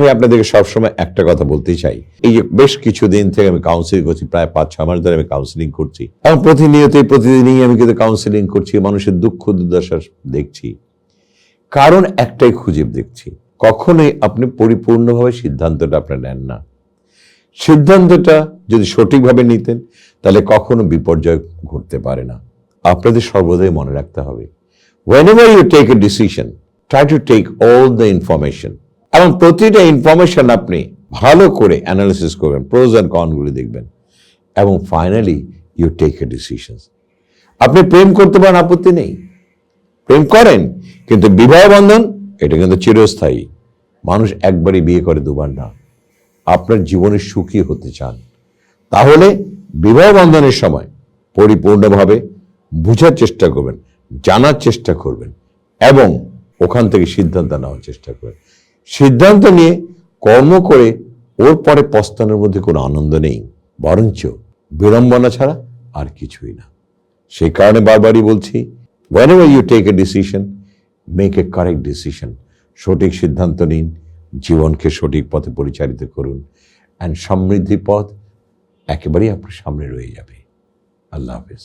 আমি আপনাদেরকে সবসময় একটা কথা বলতে চাই। এই যে বেশ কিছুদিন থেকে আমি কাউন্সিলিং করছি, প্রায় পাঁচ ছ মাস ধরে আমি কাউন্সিলিং করছি। এবং প্রতিনিয়তই, প্রতিদিনই আমি কিন্তু কাউন্সিলিং করছি, মানুষের দুঃখ, দুর্দশা দেখছি। কারণ একটাই খুঁজে দেখছি, কখনোই আপনি পরিপূর্ণভাবে সিদ্ধান্তটা আপনার নেন না। সিদ্ধান্তটা যদি সঠিকভাবে নিতেন, তাহলে কখনো বিপর্যয় ঘটতে পারে না। আপনাদের সর্বদাই মনে রাখতে হবে। Whenever you take a decision, try to take all the information. এবং প্রতিটা ইনফরমেশন আপনি ভালো করে অ্যানালিসিস করবেন প্রোজ অ্যান্ড কনগুলি দেখবেন এবং finally you take a decision আপনি প্রেম করতে পারেন, আপত্তি নেই। প্রেম করেন, কিন্তু বিবাহ বন্ধন, এটা কিন্তু চিরস্থায়ী। মানুষ একবারই বিয়ে করে, দুবার না। আপনার জীবনে সুখী হতে চান। তাহলে বিবাহ বন্ধনের সময় পরিপূর্ণভাবে বুঝার চেষ্টা করবেন, জানার চেষ্টা করবেন এবং ওখান থেকে সিদ্ধান্ত নেওয়ার চেষ্টা করবেন। সিদ্ধান্ত নিয়ে কর্ম করে ওর পরে পস্তানোর মধ্যে কোনো আনন্দ নেই, বরঞ্চ বিড়ম্বনা ছাড়া আর কিছুই না। সেই কারণে বারবারই বলছি whenever you take a decision make a correct decision সঠিক সিদ্ধান্ত নিন, জীবনকে সঠিক পথে পরিচালিত করুন অ্যান্ড সমৃদ্ধি পথ একেবারেই আপনার সামনে রয়ে যাবে। আল্লাহ হাফেজ।